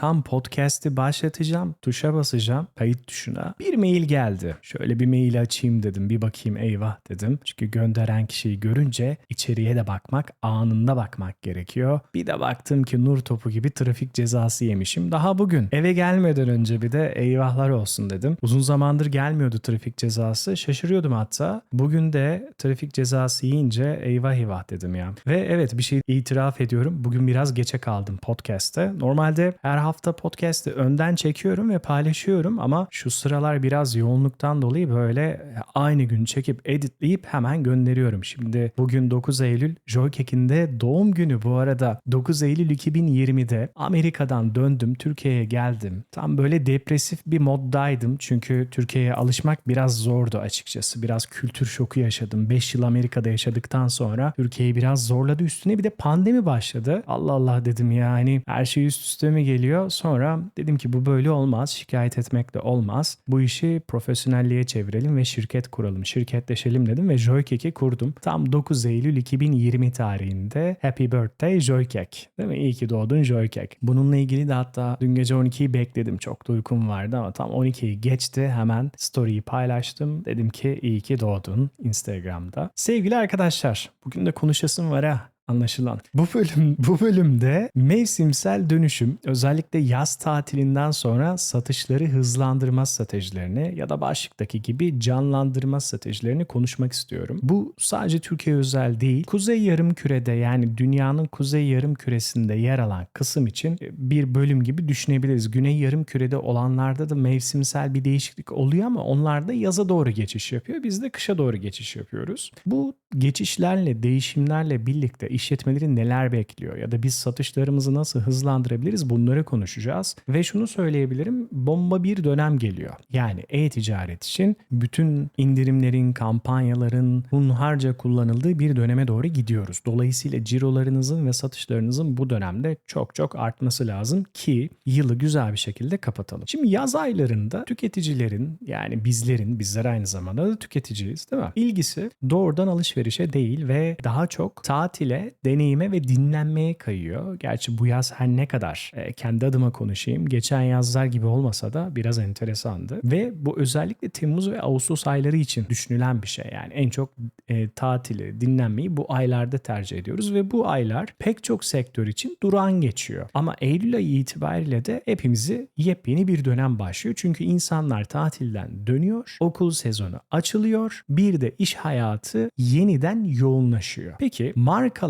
Tam podcast'i başlatacağım. Tuşa basacağım. Kayıt tuşuna. Bir mail geldi. Şöyle bir mail açayım dedim. Bir bakayım eyvah dedim. Çünkü gönderen kişiyi görünce içeriye de bakmak, anında bakmak gerekiyor. Bir de baktım ki nur topu gibi trafik cezası yemişim. Daha bugün. Eve gelmeden önce bir de eyvahlar olsun dedim. Uzun zamandır gelmiyordu trafik cezası. Şaşırıyordum hatta. Bugün de trafik cezası yiyince eyvah eyvah dedim ya. Ve evet bir şey itiraf ediyorum. Bugün biraz geçe kaldım podcast'te. Normalde her hafta podcast'i önden çekiyorum ve paylaşıyorum ama şu sıralar biraz yoğunluktan dolayı böyle aynı gün çekip editleyip hemen gönderiyorum. Şimdi bugün 9 Eylül Joykek'in de doğum günü bu arada. 9 Eylül 2020'de Amerika'dan döndüm, Türkiye'ye geldim. Tam böyle depresif bir moddaydım çünkü Türkiye'ye alışmak biraz zordu açıkçası. Biraz kültür şoku yaşadım. 5 yıl Amerika'da yaşadıktan sonra Türkiye'yi biraz zorladı. Üstüne bir de pandemi başladı. Allah Allah dedim yani her şey üst üste mi geliyor? Sonra dedim ki bu böyle olmaz. Şikayet etmekle olmaz. Bu işi profesyonelliğe çevirelim ve şirket kuralım. Şirketleşelim dedim ve Joykek'i kurdum. Tam 9 Eylül 2020 tarihinde Happy Birthday Joykek. Değil mi? İyi ki doğdun Joykek. Bununla ilgili de hatta dün gece 12'yi bekledim. Çok da uykum vardı ama tam 12'yi geçti. Hemen story'yi paylaştım. Dedim ki iyi ki doğdun Instagram'da. Sevgili arkadaşlar bugün de konuşasım var ha anlaşılan. Bu bölüm bu bölümde mevsimsel dönüşüm özellikle yaz tatilinden sonra satışları hızlandırma stratejilerini ya da başlıktaki gibi canlandırma stratejilerini konuşmak istiyorum. Bu sadece Türkiye özel değil. Kuzey yarım kürede yani dünyanın kuzey yarım küresinde yer alan kısım için bir bölüm gibi düşünebiliriz. Güney yarım kürede olanlarda da mevsimsel bir değişiklik oluyor ama onlar da yaza doğru geçiş yapıyor. Biz de kışa doğru geçiş yapıyoruz. Bu geçişlerle, değişimlerle birlikte işletmeleri neler bekliyor ya da biz satışlarımızı nasıl hızlandırabiliriz bunları konuşacağız. Ve şunu söyleyebilirim bomba bir dönem geliyor. Yani e-ticaret için bütün indirimlerin, kampanyaların hunharca kullanıldığı bir döneme doğru gidiyoruz. Dolayısıyla cirolarınızın ve satışlarınızın bu dönemde çok çok artması lazım ki yılı güzel bir şekilde kapatalım. Şimdi yaz aylarında tüketicilerin yani bizlerin, bizler aynı zamanda da tüketiciyiz değil mi? İlgisi doğrudan alışverişe değil ve daha çok tatile, deneyime ve dinlenmeye kayıyor. Gerçi bu yaz her ne kadar e, kendi adıma konuşayım. Geçen yazlar gibi olmasa da biraz enteresandı. Ve bu özellikle Temmuz ve Ağustos ayları için düşünülen bir şey. Yani en çok e, tatili, dinlenmeyi bu aylarda tercih ediyoruz ve bu aylar pek çok sektör için durağan geçiyor. Ama Eylül ayı itibariyle de hepimizi yepyeni bir dönem başlıyor. Çünkü insanlar tatilden dönüyor, okul sezonu açılıyor, bir de iş hayatı yeniden yoğunlaşıyor. Peki markalar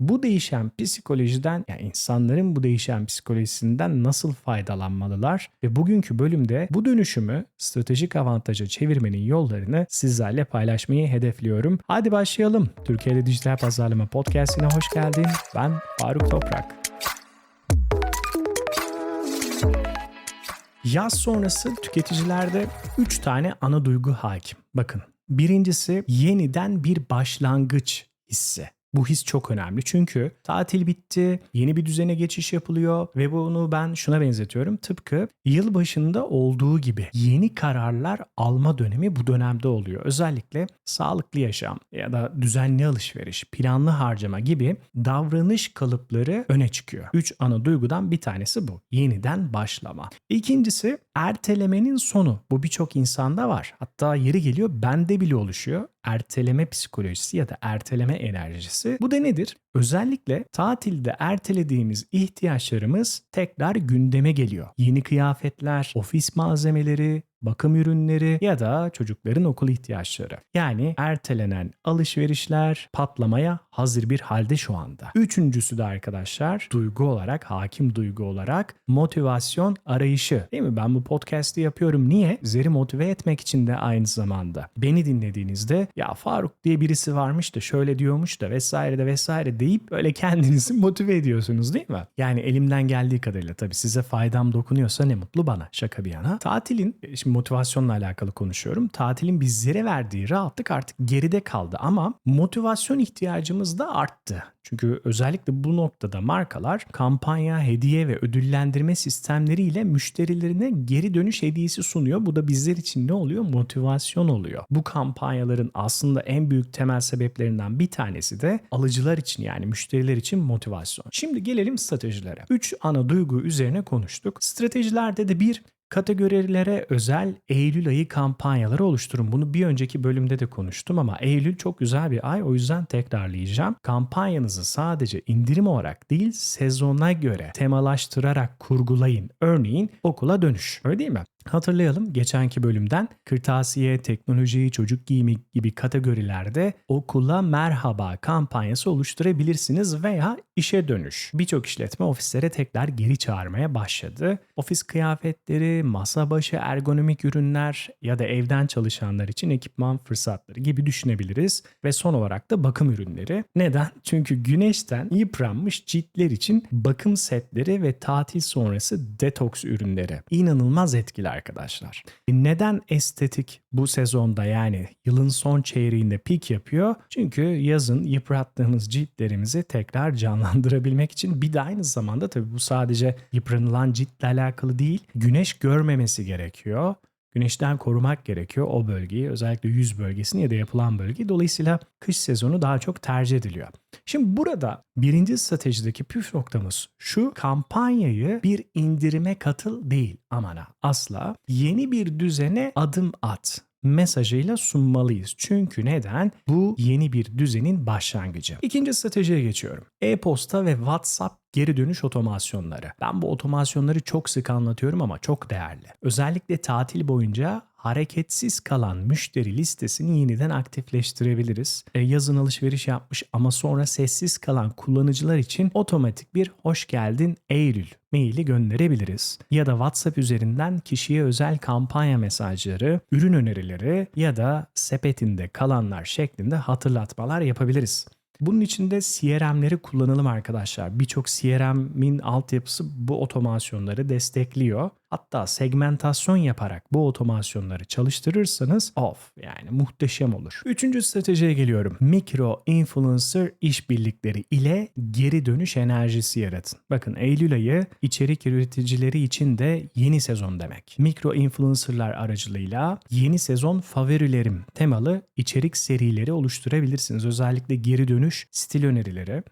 bu değişen psikolojiden yani insanların bu değişen psikolojisinden nasıl faydalanmalılar ve bugünkü bölümde bu dönüşümü stratejik avantaja çevirmenin yollarını sizlerle paylaşmayı hedefliyorum. Hadi başlayalım. Türkiye'de Dijital Pazarlama Podcast'ine hoş geldin. Ben Faruk Toprak. Yaz sonrası tüketicilerde 3 tane ana duygu hakim. Bakın birincisi yeniden bir başlangıç hissi. Bu his çok önemli çünkü tatil bitti, yeni bir düzene geçiş yapılıyor ve bunu ben şuna benzetiyorum. Tıpkı yıl başında olduğu gibi yeni kararlar alma dönemi bu dönemde oluyor. Özellikle sağlıklı yaşam ya da düzenli alışveriş, planlı harcama gibi davranış kalıpları öne çıkıyor. Üç ana duygudan bir tanesi bu. Yeniden başlama. İkincisi ertelemenin sonu. Bu birçok insanda var. Hatta yeri geliyor bende bile oluşuyor erteleme psikolojisi ya da erteleme enerjisi. Bu da nedir? Özellikle tatilde ertelediğimiz ihtiyaçlarımız tekrar gündeme geliyor. Yeni kıyafetler, ofis malzemeleri, bakım ürünleri ya da çocukların okul ihtiyaçları. Yani ertelenen alışverişler patlamaya hazır bir halde şu anda. Üçüncüsü de arkadaşlar duygu olarak, hakim duygu olarak motivasyon arayışı. Değil mi? Ben bu podcast'i yapıyorum. Niye? Sizleri motive etmek için de aynı zamanda. Beni dinlediğinizde ya Faruk diye birisi varmış da şöyle diyormuş da vesaire de vesaire deyip böyle kendinizi motive ediyorsunuz değil mi? Yani elimden geldiği kadarıyla tabii size faydam dokunuyorsa ne mutlu bana. Şaka bir yana. Tatilin şimdi Şimdi motivasyonla alakalı konuşuyorum. Tatilin bizlere verdiği rahatlık artık geride kaldı ama motivasyon ihtiyacımız da arttı. Çünkü özellikle bu noktada markalar kampanya, hediye ve ödüllendirme sistemleriyle müşterilerine geri dönüş hediyesi sunuyor. Bu da bizler için ne oluyor? Motivasyon oluyor. Bu kampanyaların aslında en büyük temel sebeplerinden bir tanesi de alıcılar için yani müşteriler için motivasyon. Şimdi gelelim stratejilere. 3 ana duygu üzerine konuştuk. Stratejilerde de bir Kategorilere özel Eylül ayı kampanyaları oluşturun. Bunu bir önceki bölümde de konuştum ama Eylül çok güzel bir ay o yüzden tekrarlayacağım. Kampanyanızı sadece indirim olarak değil sezona göre temalaştırarak kurgulayın. Örneğin okula dönüş. Öyle değil mi? Hatırlayalım geçenki bölümden kırtasiye, teknoloji, çocuk giyimi gibi kategorilerde okula merhaba kampanyası oluşturabilirsiniz veya işe dönüş. Birçok işletme ofislere tekrar geri çağırmaya başladı. Ofis kıyafetleri, masa başı ergonomik ürünler ya da evden çalışanlar için ekipman fırsatları gibi düşünebiliriz. Ve son olarak da bakım ürünleri. Neden? Çünkü güneşten yıpranmış ciltler için bakım setleri ve tatil sonrası detoks ürünleri. İnanılmaz etkiler arkadaşlar. E, neden estetik bu sezonda yani yılın son çeyreğinde pik yapıyor? Çünkü yazın yıprattığımız ciltlerimizi tekrar canlandırabilmek için bir de aynı zamanda tabii bu sadece yıpranılan ciltle değil. Güneş görmemesi gerekiyor. Güneşten korumak gerekiyor o bölgeyi özellikle yüz bölgesini ya da yapılan bölgeyi. Dolayısıyla kış sezonu daha çok tercih ediliyor. Şimdi burada birinci stratejideki püf noktamız şu kampanyayı bir indirime katıl değil amana asla yeni bir düzene adım at mesajıyla sunmalıyız. Çünkü neden? Bu yeni bir düzenin başlangıcı. İkinci stratejiye geçiyorum. E-posta ve WhatsApp geri dönüş otomasyonları. Ben bu otomasyonları çok sık anlatıyorum ama çok değerli. Özellikle tatil boyunca hareketsiz kalan müşteri listesini yeniden aktifleştirebiliriz. E, yazın alışveriş yapmış ama sonra sessiz kalan kullanıcılar için otomatik bir hoş geldin Eylül maili gönderebiliriz. Ya da WhatsApp üzerinden kişiye özel kampanya mesajları, ürün önerileri ya da sepetinde kalanlar şeklinde hatırlatmalar yapabiliriz. Bunun için de CRM'leri kullanalım arkadaşlar. Birçok CRM'in altyapısı bu otomasyonları destekliyor. Hatta segmentasyon yaparak bu otomasyonları çalıştırırsanız of yani muhteşem olur. Üçüncü stratejiye geliyorum. Mikro influencer işbirlikleri ile geri dönüş enerjisi yaratın. Bakın Eylül ayı içerik üreticileri için de yeni sezon demek. Mikro influencerlar aracılığıyla yeni sezon favorilerim temalı içerik serileri oluşturabilirsiniz. Özellikle geri dönüş stil önerileri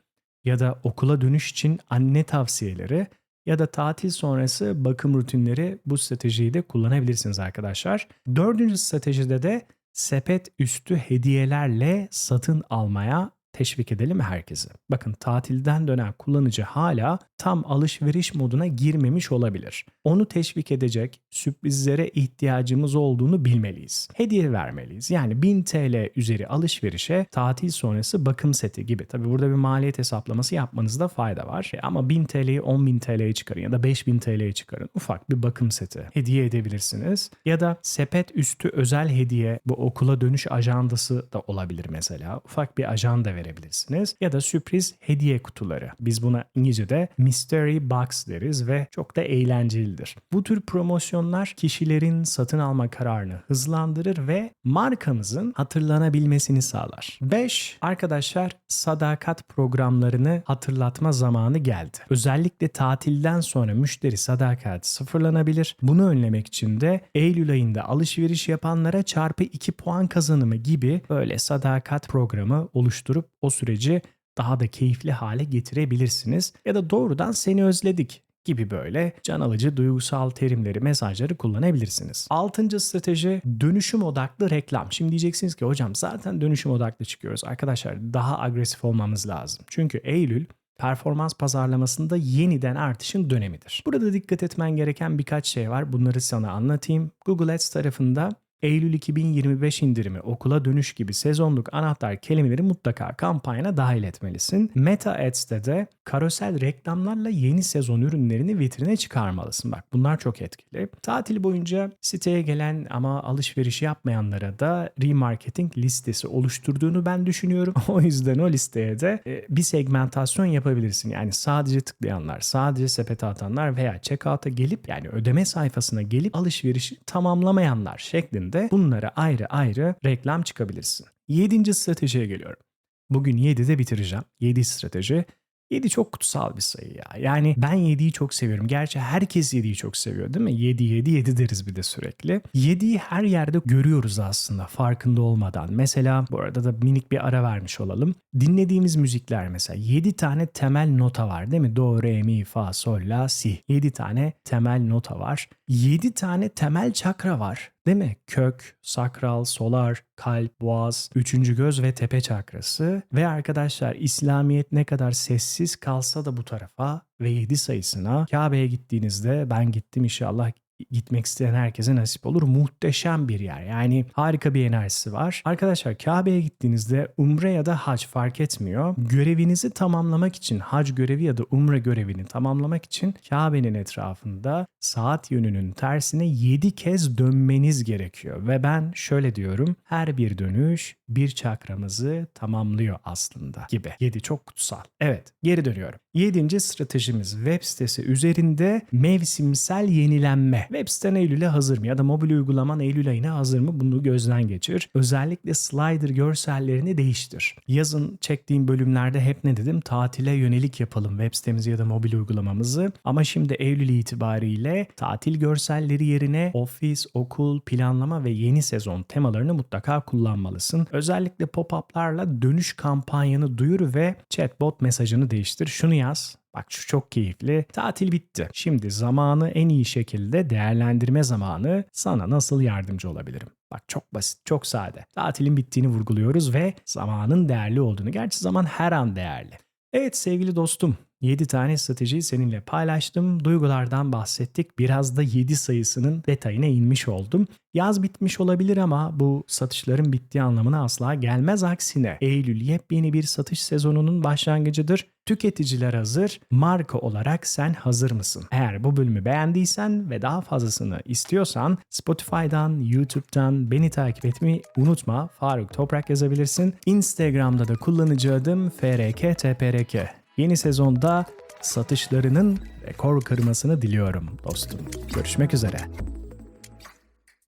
ya da okula dönüş için anne tavsiyeleri ya da tatil sonrası bakım rutinleri bu stratejiyi de kullanabilirsiniz arkadaşlar. Dördüncü stratejide de sepet üstü hediyelerle satın almaya teşvik edelim herkese. Bakın tatilden dönen kullanıcı hala tam alışveriş moduna girmemiş olabilir. Onu teşvik edecek sürprizlere ihtiyacımız olduğunu bilmeliyiz. Hediye vermeliyiz. Yani 1000 TL üzeri alışverişe tatil sonrası bakım seti gibi. Tabi burada bir maliyet hesaplaması yapmanızda fayda var. E, ama 1000 TL'yi 10.000 TL'ye çıkarın ya da 5000 TL'ye çıkarın. Ufak bir bakım seti hediye edebilirsiniz. Ya da sepet üstü özel hediye bu okula dönüş ajandası da olabilir mesela. Ufak bir ajanda verebilirsiniz. Ya da sürpriz hediye kutuları. Biz buna İngilizce'de mystery box deriz ve çok da eğlencelidir. Bu tür promosyonlar kişilerin satın alma kararını hızlandırır ve markamızın hatırlanabilmesini sağlar. 5. Arkadaşlar sadakat programlarını hatırlatma zamanı geldi. Özellikle tatilden sonra müşteri sadakati sıfırlanabilir. Bunu önlemek için de Eylül ayında alışveriş yapanlara çarpı 2 puan kazanımı gibi böyle sadakat programı oluşturup o süreci daha da keyifli hale getirebilirsiniz. Ya da doğrudan seni özledik gibi böyle can alıcı duygusal terimleri, mesajları kullanabilirsiniz. Altıncı strateji dönüşüm odaklı reklam. Şimdi diyeceksiniz ki hocam zaten dönüşüm odaklı çıkıyoruz. Arkadaşlar daha agresif olmamız lazım. Çünkü Eylül performans pazarlamasında yeniden artışın dönemidir. Burada dikkat etmen gereken birkaç şey var. Bunları sana anlatayım. Google Ads tarafında Eylül 2025 indirimi, okula dönüş gibi sezonluk anahtar kelimeleri mutlaka kampanyana dahil etmelisin. Meta Ads'te de karosel reklamlarla yeni sezon ürünlerini vitrine çıkarmalısın. Bak bunlar çok etkili. Tatil boyunca siteye gelen ama alışveriş yapmayanlara da remarketing listesi oluşturduğunu ben düşünüyorum. O yüzden o listeye de e, bir segmentasyon yapabilirsin. Yani sadece tıklayanlar, sadece sepete atanlar veya checkout'a gelip yani ödeme sayfasına gelip alışverişi tamamlamayanlar şeklinde bunlara ayrı ayrı reklam çıkabilirsin. Yedinci stratejiye geliyorum. Bugün 7'de bitireceğim. 7 strateji. 7 çok kutsal bir sayı ya. Yani ben 7'yi çok seviyorum. Gerçi herkes 7'yi çok seviyor değil mi? 7 7 7 deriz bir de sürekli. 7'yi her yerde görüyoruz aslında farkında olmadan. Mesela bu arada da minik bir ara vermiş olalım. Dinlediğimiz müzikler mesela 7 tane temel nota var değil mi? Do, re, mi, fa, sol, la, si. 7 tane temel nota var. 7 tane temel çakra var. Değil mi? Kök, sakral, solar, kalp, boğaz, üçüncü göz ve tepe çakrası. Ve arkadaşlar İslamiyet ne kadar sessiz kalsa da bu tarafa ve 7 sayısına Kabe'ye gittiğinizde ben gittim inşallah gitmek isteyen herkese nasip olur. Muhteşem bir yer. Yani harika bir enerjisi var. Arkadaşlar Kabe'ye gittiğinizde umre ya da hac fark etmiyor. Görevinizi tamamlamak için hac görevi ya da umre görevini tamamlamak için Kabe'nin etrafında saat yönünün tersine 7 kez dönmeniz gerekiyor. Ve ben şöyle diyorum. Her bir dönüş bir çakramızı tamamlıyor aslında gibi. 7 çok kutsal. Evet geri dönüyorum. 7. stratejimiz web sitesi üzerinde mevsimsel yenilenme. Web siten Eylül'e hazır mı ya da mobil uygulaman Eylül ayına hazır mı bunu gözden geçir. Özellikle slider görsellerini değiştir. Yazın çektiğim bölümlerde hep ne dedim? Tatile yönelik yapalım web sitemizi ya da mobil uygulamamızı. Ama şimdi Eylül itibariyle tatil görselleri yerine ofis, okul, planlama ve yeni sezon temalarını mutlaka kullanmalısın. Özellikle pop-up'larla dönüş kampanyanı duyur ve chatbot mesajını değiştir. Şunu yaz. Bak şu çok keyifli. Tatil bitti. Şimdi zamanı en iyi şekilde değerlendirme zamanı. Sana nasıl yardımcı olabilirim? Bak çok basit, çok sade. Tatilin bittiğini vurguluyoruz ve zamanın değerli olduğunu. Gerçi zaman her an değerli. Evet sevgili dostum, 7 tane stratejiyi seninle paylaştım. Duygulardan bahsettik. Biraz da 7 sayısının detayına inmiş oldum. Yaz bitmiş olabilir ama bu satışların bittiği anlamına asla gelmez. Aksine Eylül yepyeni bir satış sezonunun başlangıcıdır. Tüketiciler hazır, marka olarak sen hazır mısın? Eğer bu bölümü beğendiysen ve daha fazlasını istiyorsan Spotify'dan, YouTube'dan beni takip etmeyi unutma. Faruk Toprak yazabilirsin. Instagram'da da kullanıcı adım FRKTPRK. Yeni sezonda satışlarının rekor kırmasını diliyorum dostum. Görüşmek üzere.